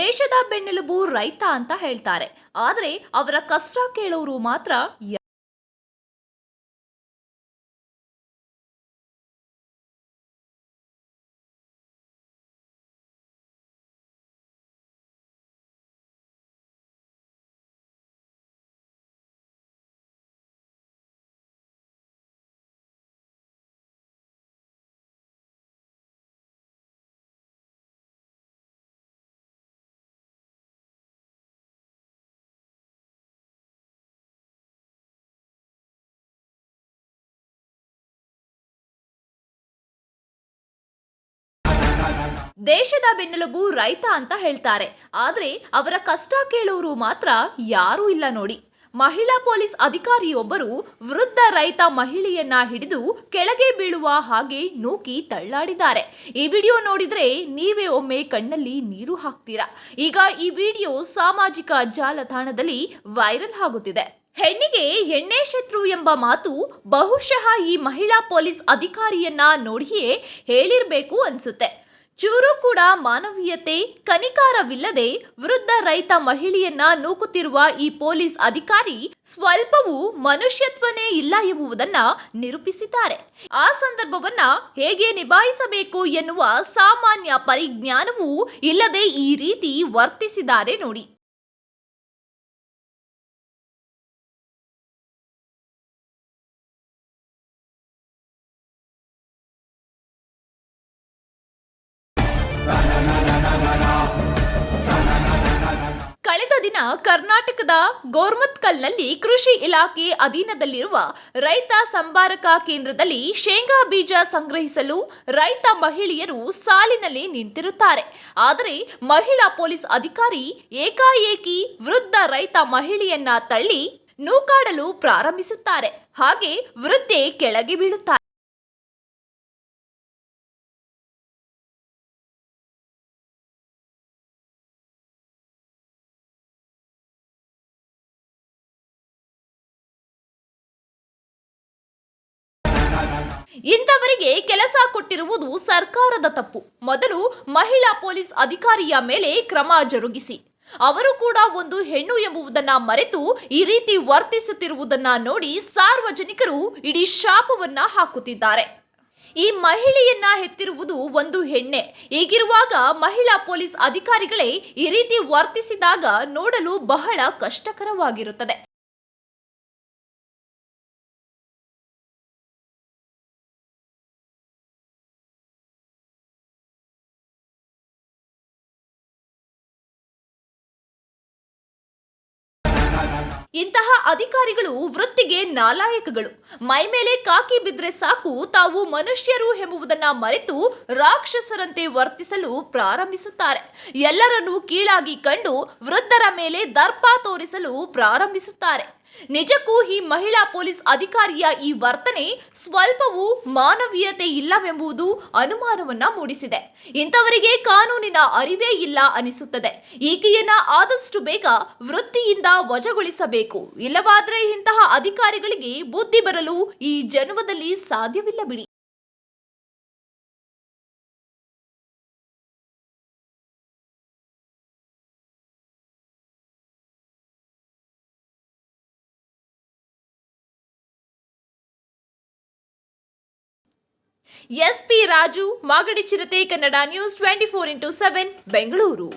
ದೇಶದ ಬೆನ್ನೆಲುಬು ರೈತ ಅಂತ ಹೇಳ್ತಾರೆ. ಆದ್ರೆ ಅವರ ಕಷ್ಟ ಕೇಳೋರು ಮಾತ್ರ ದೇಶದ ಬೆನ್ನೆಲುಬು ರೈತ ಅಂತ ಹೇಳ್ತಾರೆ. ಆದ್ರೆ ಅವರ ಕಷ್ಟ ಕೇಳೋರು ಮಾತ್ರ ಯಾರೂ ಇಲ್ಲ ನೋಡಿ. ಮಹಿಳಾ ಪೊಲೀಸ್ ಅಧಿಕಾರಿಯೊಬ್ಬರು ವೃದ್ಧ ರೈತ ಮಹಿಳೆಯನ್ನ ಹಿಡಿದು ಕೆಳಗೆ ಬೀಳುವ ಹಾಗೆ ನೂಕಿ ತಳ್ಳಾಡಿದ್ದಾರೆ. ಈ ವಿಡಿಯೋ ನೋಡಿದ್ರೆ ನೀವೇ ಒಮ್ಮೆ ಕಣ್ಣಲ್ಲಿ ನೀರು ಹಾಕ್ತೀರಾ. ಈಗ ಈ ವಿಡಿಯೋ ಸಾಮಾಜಿಕ ಜಾಲತಾಣದಲ್ಲಿ ವೈರಲ್ ಆಗುತ್ತಿದೆ. ಹೆಣ್ಣಿಗೆ ಎಣ್ಣೆ ಶತ್ರು ಎಂಬ ಮಾತು ಬಹುಶಃ ಈ ಮಹಿಳಾ ಪೊಲೀಸ್ ಅಧಿಕಾರಿಯನ್ನ ನೋಡಿಯೇ ಹೇಳಿರ್ಬೇಕು ಅನ್ಸುತ್ತೆ. ಚೂರು ಕೂಡ ಮಾನವೀಯತೆ, ಕನಿಕಾರವಿಲ್ಲದೆ ವೃದ್ಧ ರೈತ ಮಹಿಳೆಯನ್ನ ನೂಕುತ್ತಿರುವ ಈ ಪೊಲೀಸ್ ಅಧಿಕಾರಿ ಸ್ವಲ್ಪವೂ ಮನುಷ್ಯತ್ವನೇ ಇಲ್ಲ ಎಂಬುದನ್ನ ನಿರೂಪಿಸಿದ್ದಾರೆ. ಆ ಸಂದರ್ಭವನ್ನ ಹೇಗೆ ನಿಭಾಯಿಸಬೇಕು ಎನ್ನುವ ಸಾಮಾನ್ಯ ಪರಿಜ್ಞಾನವೂ ಇಲ್ಲದೆ ಈ ರೀತಿ ವರ್ತಿಸಿದ್ದಾರೆ ನೋಡಿ. ದಿನ ಕರ್ನಾಟಕದ ಗೋರ್ಮತ್ಕಲ್ನಲ್ಲಿ ಕೃಷಿ ಇಲಾಖೆ ಅಧೀನದಲ್ಲಿರುವ ರೈತ ಸಂಬಾರಕ ಕೇಂದ್ರದಲ್ಲಿ ಶೇಂಗಾ ಬೀಜ ಸಂಗ್ರಹಿಸಲು ರೈತ ಮಹಿಳೆಯರು ಸಾಲಿನಲ್ಲಿ ನಿಂತಿರುತ್ತಾರೆ. ಆದರೆ ಮಹಿಳಾ ಪೊಲೀಸ್ ಅಧಿಕಾರಿ ಏಕಾಏಕಿ ವೃದ್ಧ ರೈತ ಮಹಿಳೆಯನ್ನ ತಳ್ಳಿ ನೂಕಾಡಲು ಪ್ರಾರಂಭಿಸುತ್ತಾರೆ. ಹಾಗೆ ವೃದ್ಧೆ ಕೆಳಗೆ ಬೀಳುತ್ತಾರೆ ಇಂಥವರಿಗೆ ಕೆಲಸ ಕೊಟ್ಟಿರುವುದು ಸರ್ಕಾರದ ತಪ್ಪು. ಮೊದಲು ಮಹಿಳಾ ಪೊಲೀಸ್ ಅಧಿಕಾರಿಯ ಮೇಲೆ ಕ್ರಮ ಜರುಗಿಸಿ. ಅವರು ಕೂಡ ಒಂದು ಹೆಣ್ಣು ಎಂಬುದನ್ನ ಮರೆತು ಈ ರೀತಿ ವರ್ತಿಸುತ್ತಿರುವುದನ್ನ ನೋಡಿ ಸಾರ್ವಜನಿಕರು ಇಡೀ ಶಾಪವನ್ನ ಹಾಕುತ್ತಿದ್ದಾರೆ. ಈ ಮಹಿಳೆಯನ್ನ ಹೆತ್ತಿರುವುದು ಒಂದು ಹೆಣ್ಣೆ. ಹೀಗಿರುವಾಗ ಮಹಿಳಾ ಪೊಲೀಸ್ ಅಧಿಕಾರಿಗಳೇ ಈ ರೀತಿ ವರ್ತಿಸಿದಾಗ ನೋಡಲು ಬಹಳ ಕಷ್ಟಕರವಾಗಿರುತ್ತದೆ. ಇಂತಹ ಅಧಿಕಾರಿಗಳು ವೃತ್ತಿಗೆ ನಾಲಾಯಕಗಳು. ಮೈ ಮೇಲೆ ಕಾಕಿ ಬಿದ್ರೆ ಸಾಕು, ತಾವು ಮನುಷ್ಯರು ಎಂಬುದನ್ನ ಮರೆತು ರಾಕ್ಷಸರಂತೆ ವರ್ತಿಸಲು ಪ್ರಾರಂಭಿಸುತ್ತಾರೆ. ಎಲ್ಲರನ್ನೂ ಕೀಳಾಗಿ ಕಂಡು ವೃದ್ಧರ ಮೇಲೆ ದರ್ಪ ತೋರಿಸಲು ಪ್ರಾರಂಭಿಸುತ್ತಾರೆ. ನಿಜಕ್ಕೂ ಈ ಮಹಿಳಾ ಪೊಲೀಸ್ ಅಧಿಕಾರಿಯ ಈ ವರ್ತನೆ ಸ್ವಲ್ಪವೂ ಮಾನವೀಯತೆ ಇಲ್ಲವೆಂಬುದು ಅನುಮಾನವನ್ನ ಮೂಡಿಸಿದೆ. ಇಂಥವರಿಗೆ ಕಾನೂನಿನ ಅರಿವೇ ಇಲ್ಲ ಅನಿಸುತ್ತದೆ. ಈಕೆಯನ್ನ ಆದಷ್ಟು ಬೇಗ ವೃತ್ತಿಯಿಂದ ವಜಗೊಳಿಸಬೇಕು. ಇಲ್ಲವಾದರೆ ಇಂತಹ ಅಧಿಕಾರಿಗಳಿಗೆ ಬುದ್ಧಿ ಬರಲು ಈ ಜನ್ಮದಲ್ಲಿ ಸಾಧ್ಯವಿಲ್ಲ ಬಿಡಿ. ಎಸ್ಪಿ ರಾಜು ಮಾಗಡಿ ಚಿರತೆ Kannada news twenty four into seven Bengaluru.